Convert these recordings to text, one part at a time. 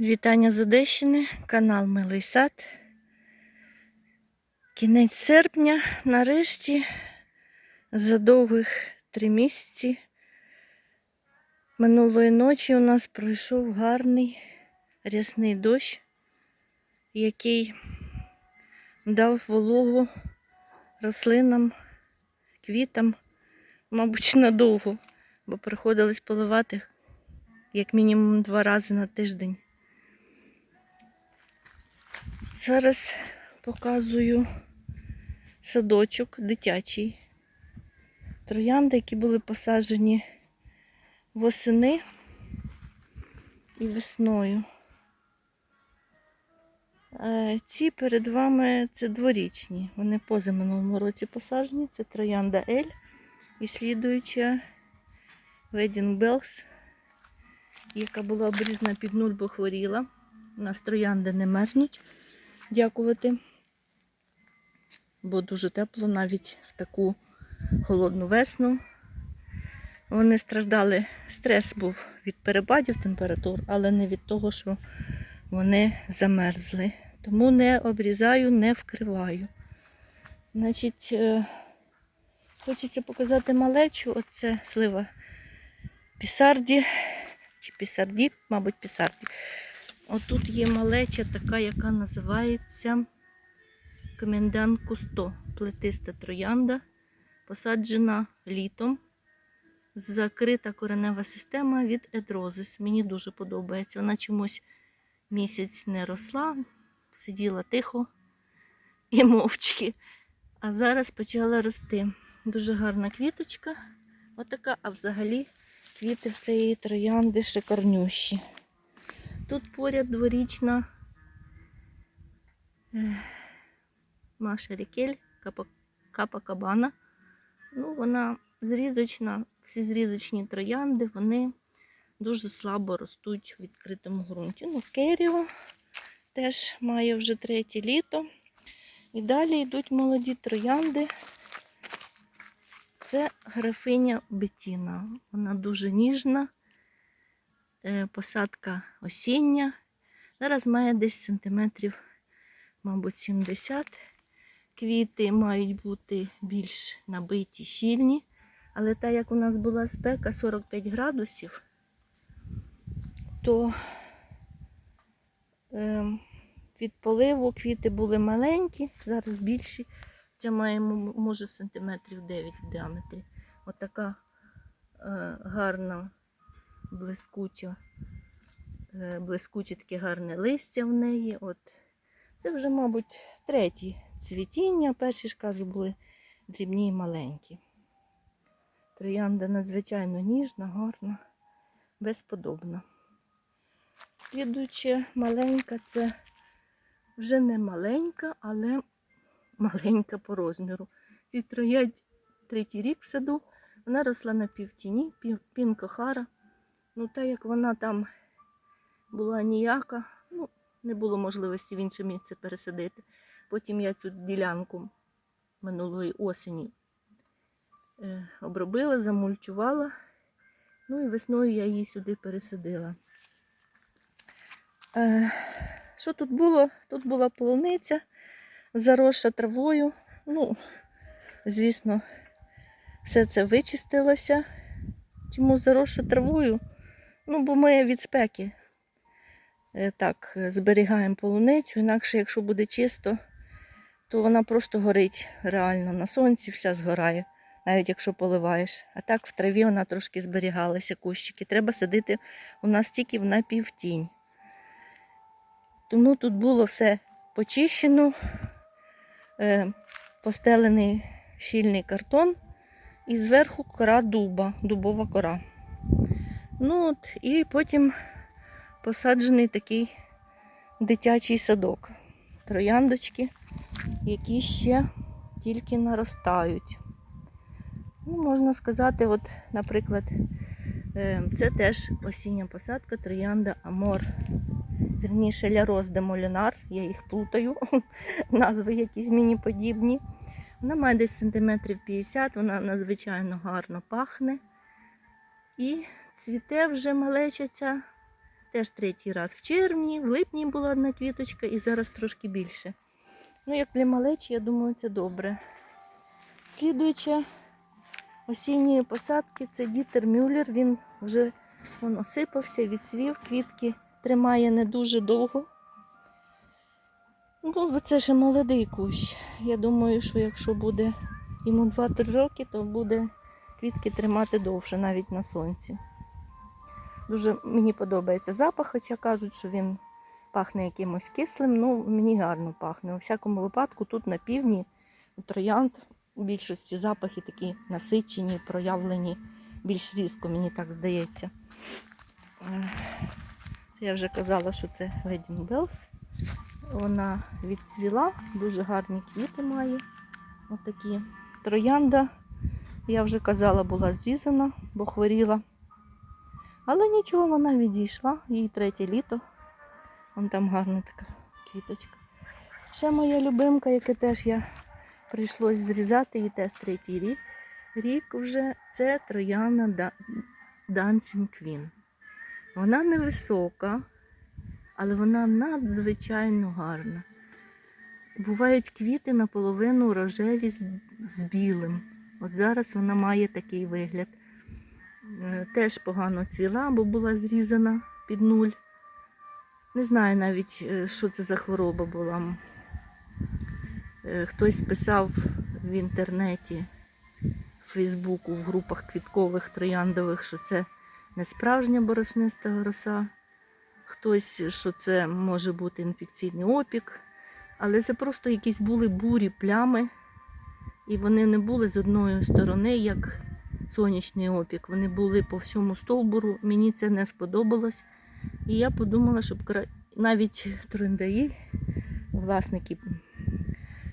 Вітання з Одещини, канал Милий Сад. Кінець серпня, нарешті, за довгих три місяці. Минулої ночі у нас пройшов гарний рясний дощ, який дав вологу рослинам, квітам, мабуть, надовго, бо приходилось поливати як мінімум два рази на тиждень. Зараз показую садочок дитячий. Троянди, які були посаджені восени і весною. Е, Ці перед вами це дворічні. Вони поза минулому році посаджені. Це троянда Ель і слідуюча Wedding Bells, яка була обрізана під нуль, бо хворіла. У нас троянди не мерзнуть дякувати, бо дуже тепло навіть в таку холодну весну. Вони страждали, стрес був від перепадів температур, але не від того, що вони замерзли. Тому не обрізаю, не вкриваю. Значить, е, хочеться показати малечу. Оце слива пісарді, чи пісарді, мабуть, пісарді. Отут є малеча така, яка називається Комендан Кусто. Плетиста троянда, посаджена літом. Закрита коренева система від едрозис. Мені дуже подобається. Вона чомусь місяць не росла, сиділа тихо і мовчки. А зараз почала рости. Дуже гарна квіточка. Отака, а взагалі квіти в цієї троянди шикарнющі. Тут поряд дворічна Маша Рікель, Капа, Капа Кабана. Ну, вона зрізочна, всі зрізочні троянди, вони дуже слабо ростуть в відкритому ґрунті. Ну, Керіо теж має вже третє літо. І далі йдуть молоді троянди. Це графиня Бетіна. Вона дуже ніжна. Е, посадка осіння. Зараз має десь сантиметрів, мабуть, 70. Квіти мають бути більш набиті, щільні. Але так як у нас була спека 45 градусів, то е, від поливу квіти були маленькі, зараз більші. Це має, може, сантиметрів 9 в діаметрі. Отака е, гарна блискуча, е, блискуче таке гарне листя в неї. От. Це вже, мабуть, третє цвітіння. Перші ж кажу, були дрібні і маленькі. Троянда надзвичайно ніжна, гарна, безподобна. Слідуюча маленька це вже не маленька, але маленька по розміру. Цій троянд третій рік в саду. Вона росла на півтіні, пів, пінкохара. Ну, та як вона там була ніяка, ну, не було можливості в інше місце пересадити. Потім я цю ділянку минулої осені е, обробила, замульчувала. Ну і весною я її сюди пересадила. Е, що тут було? Тут була полуниця, заросша травою. Ну, звісно, все це вичистилося. Чому заросша травою? Ну, бо ми від спеки е, так зберігаємо полуницю, інакше, якщо буде чисто, то вона просто горить реально на сонці, вся згорає, навіть якщо поливаєш. А так в траві вона трошки зберігалася, кущики. Треба садити у нас тільки в напівтінь. Тому тут було все почищено, е, постелений щільний картон і зверху кора дуба, дубова кора. Ну от, і потім посаджений такий дитячий садок. Трояндочки, які ще тільки наростають. Ну, можна сказати, от, наприклад, е, це теж осіння посадка троянда Амор. Вірніше Ляроз де Молінар, я їх плутаю, назви якісь мені подібні. Вона має десь сантиметрів 50, вона надзвичайно гарно пахне. І цвіте вже малеча Теж третій раз в червні, в липні була одна квіточка і зараз трошки більше. Ну, як для малечі, я думаю, це добре. Слідуюча осінньої посадки це Дітер Мюллер. Він вже він осипався, відцвів, квітки тримає не дуже довго. Ну, бо це ще молодий кущ. Я думаю, що якщо буде йому 2-3 роки, то буде квітки тримати довше, навіть на сонці. Дуже мені подобається запах, хоча кажуть, що він пахне якимось кислим, ну мені гарно пахне. У всякому випадку тут на півдні у троянд у більшості запахи такі насичені, проявлені більш різко, мені так здається. Е, Я вже казала, що це Wedding Bells. Вона відцвіла, дуже гарні квіти має. Отакі. Троянда, я вже казала, була зрізана, бо хворіла. Але нічого, вона відійшла, їй третє літо. Вон там гарна така квіточка. Ще моя любимка, яке теж я прийшлось зрізати, їй теж третій рік. Рік вже це трояна Dancing Queen. Вона невисока, але вона надзвичайно гарна. Бувають квіти наполовину рожеві з білим. От зараз вона має такий вигляд. Е, Теж погано цвіла, бо була зрізана під нуль. Не знаю навіть, е, що це за хвороба була. Е, Хтось писав в інтернеті, в Фейсбуку, в групах квіткових трояндових, що це не справжня борошниста роса. Хтось, що це може бути інфекційний опік. Але це просто якісь були бурі плями, і вони не були з одної сторони, як сонячний опік. Вони були по всьому стовбуру. Мені це не сподобалось. І я подумала, щоб навіть трендаї, власники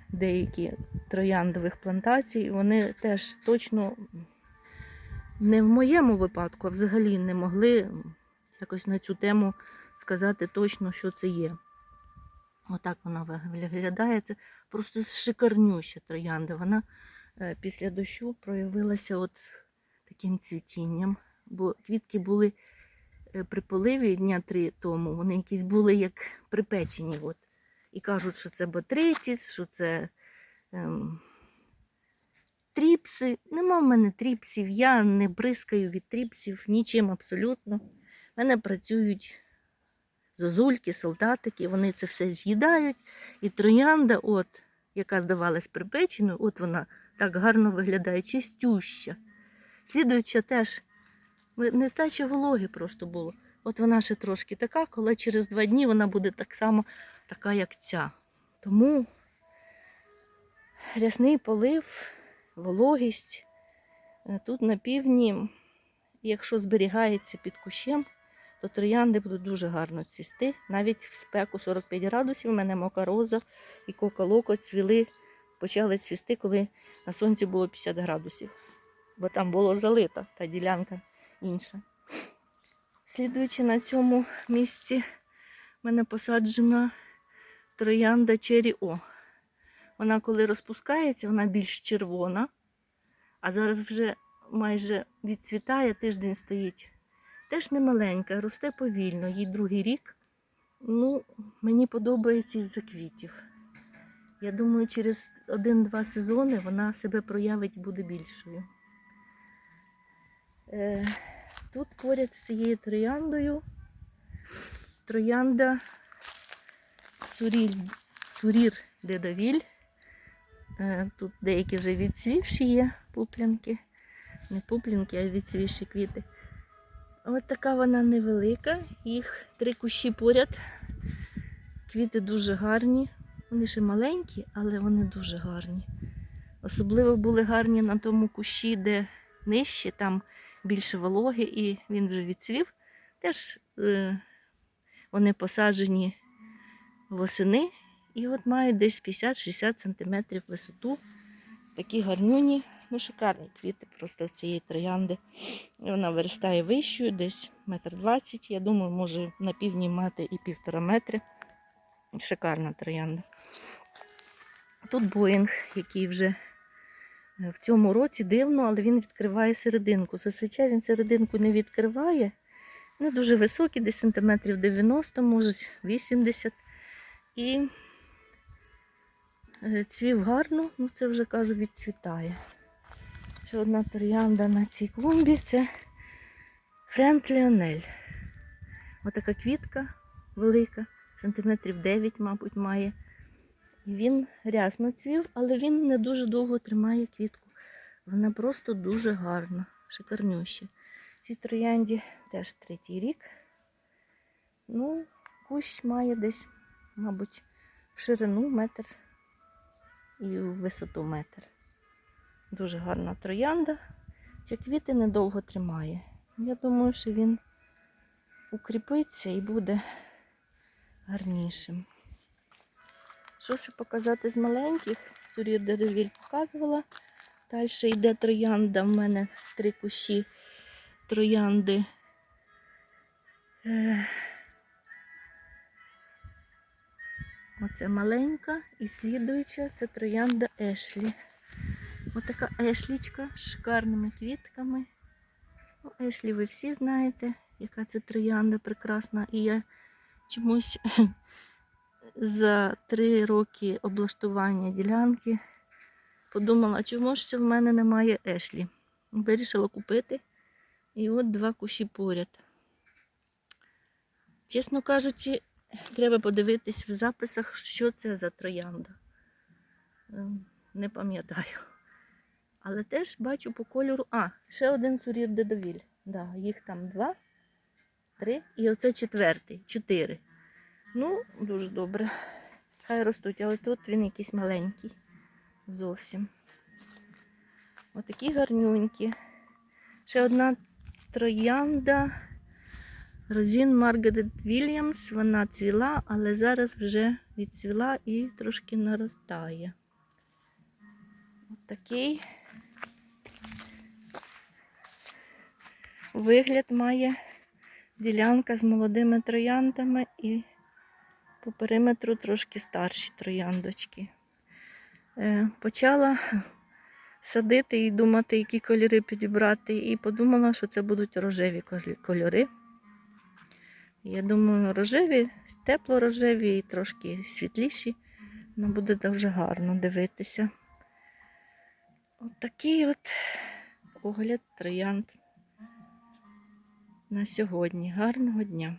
деякі трояндових плантацій, вони теж точно не в моєму випадку, а взагалі не могли якось на цю тему сказати точно, що це є. Отак вона виглядає. Це просто шикарнюща троянда. Вона е, після дощу проявилася от таким цвітінням. Бо квітки були е, при поливі дня три тому, вони якісь були як припечені. От. І кажуть, що це батриціс, що це ем, тріпси. Нема в мене тріпсів, я не бризкаю від тріпсів нічим абсолютно. У мене працюють зозульки, солдатики, вони це все з'їдають. І троянда, от, яка здавалась припеченою, от вона так гарно виглядає, чистюща. Слідуюча теж нестача вологи просто було. От вона ще трошки така, коли через два дні вона буде так само така, як ця. Тому рясний полив, вологість. Е, Тут на півдні, якщо зберігається під кущем, то троянди будуть дуже гарно цвісти. Навіть в спеку 45 градусів у мене мока роза і кока-локо цвіли, почали цвісти, коли на сонці було 50 градусів. Бо там було залито, та ділянка інша. Слідуючи на цьому місці, в мене посаджена троянда Чері О. Вона, коли розпускається, вона більш червона, а зараз вже майже відцвітає, тиждень стоїть. Теж не маленька, росте повільно, їй другий рік. Ну, мені подобається із-за квітів. Я думаю, через один-два сезони вона себе проявить буде більшою. Е, тут поряд з цією трояндою троянда Суріль, Сурір Дедовіль. Е, тут деякі вже відцвівші є пуплянки. Не пуплянки, а відцвівші квіти. Ось така вона невелика. Їх три кущі поряд. Квіти дуже гарні. Вони ще маленькі, але вони дуже гарні. Особливо були гарні на тому кущі, де нижче, там більше вологи, і він вже відцвів. Теж е, вони посаджені восени і от мають десь 50-60 см висоту. Такі гарнюні, ну шикарні квіти просто цієї троянди. Вона виростає вищою, десь метр двадцять. Я думаю, може на півдні мати і півтора метри. Шикарна троянда. Тут Боїнг, який вже в цьому році дивно, але він відкриває серединку. Зазвичай він серединку не відкриває. Не дуже високі, десь сантиметрів 90, може 80. І е, цвів гарно, ну це вже кажу, відцвітає. Ще одна троянда на цій клумбі це Френк Ліонель. Отака квітка велика, сантиметрів 9, мабуть, має. Він рясно цвів, але він не дуже довго тримає квітку. Вона просто дуже гарна, шикарнюща. Цій троянді теж третій рік. Ну, кущ має десь, мабуть, в ширину метр і в висоту метр. Дуже гарна троянда. Ці квіти недовго тримає. Я думаю, що він укріпиться і буде гарнішим. Що ще показати з маленьких? Сурір деревіль показувала. Далі йде троянда. В мене три кущі троянди. Оце маленька і слідуюча це троянда Ешлі. Отака ешлічка з шикарними квітками. Ну, Ешлі ви всі знаєте, яка це троянда прекрасна. І я чомусь за три роки облаштування ділянки подумала, чому ж це в мене немає ешлі. Вирішила купити. І от два кущі поряд. Чесно кажучи, треба подивитись в записах, що це за троянда. Ем, Не пам'ятаю. Але теж бачу по кольору. А, ще один сурір дедовіль. Да, їх там два, три і оце четвертий, чотири. Ну, дуже добре. Хай ростуть, але тут він якийсь маленький. Зовсім. Отакі гарнюнькі. Ще одна троянда. Розін Маргарет Вільямс. Вона цвіла, але зараз вже відцвіла і трошки наростає. От такий вигляд має ділянка з молодими трояндами і по периметру трошки старші трояндочки. Е, Почала садити і думати, які кольори підібрати, і подумала, що це будуть рожеві кольори. Я думаю, рожеві, тепло-рожеві і трошки світліші. Ну, буде дуже гарно дивитися. От от огляд троянд на сьогодні. Гарного дня!